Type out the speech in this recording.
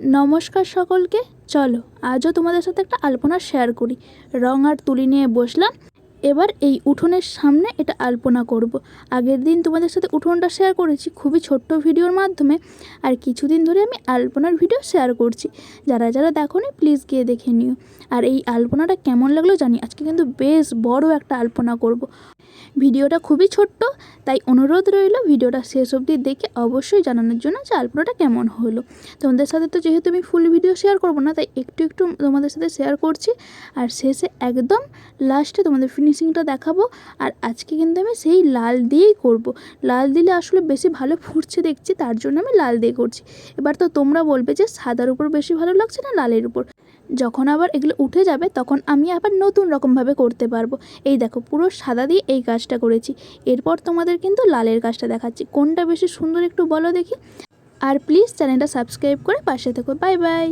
নমস্কার সকলকে। চলো, আজও তোমাদের সাথে একটা আলপনা শেয়ার করি। রং আর তুলি নিয়ে বসলাম। এবার এই উঠোনের সামনে এটা আলপনা করব। আগের দিন তোমাদের সাথে উঠোনটা শেয়ার করেছি, খুবই ছোট্ট ভিডিওর মাধ্যমে। আর কিছুদিন ধরে আমি আলপনার ভিডিও শেয়ার করছি। যারা যারা দেখো নি প্লিজ গিয়ে দেখে নিও। আর এই আলপনাটা কেমন লাগল জানি, আজকে কিন্তু বেশ বড় একটা আলপনা করব। ভিডিওটা খুবই ছোট্ট, তাই অনুরোধ রইল ভিডিওটা শেষ অবধি দেখে অবশ্যই জানানোর জন্য যে আলপনাটা কেমন হলো। তোমাদের সাথে তো যেহেতু আমি ফুল ভিডিও শেয়ার করব না, তাই একটু একটু তোমাদের সাথে শেয়ার করছি। আর শেষে একদম লাস্টে তোমাদের ফিনিশিংটা দেখাবো। আর আজকে কিন্তু আমি সেই লাল দিয়েই করব। লাল দিলে আসলে বেশি ভালো ফুটছে দেখছি, তার জন্য আমি লাল দিয়ে করছি। এবার তো তোমরা বলবে যে সাদার উপর বেশি ভালো লাগছে না লালের উপর? যখন আবার এগুলো উঠে যাবে, তখন আমি আবার নতুন রকমভাবে করতে পারব। এই দেখো পুরো সাদা দিয়ে এই কাজটা করেছি। এরপর তোমাদের কিন্তু লালের কাজটা দেখাচ্ছি। কোনটা বেশি সুন্দর একটু বলো দেখি। আর প্লিজ চ্যানেলটা সাবস্ক্রাইব করে পাশে থেকো। Bye bye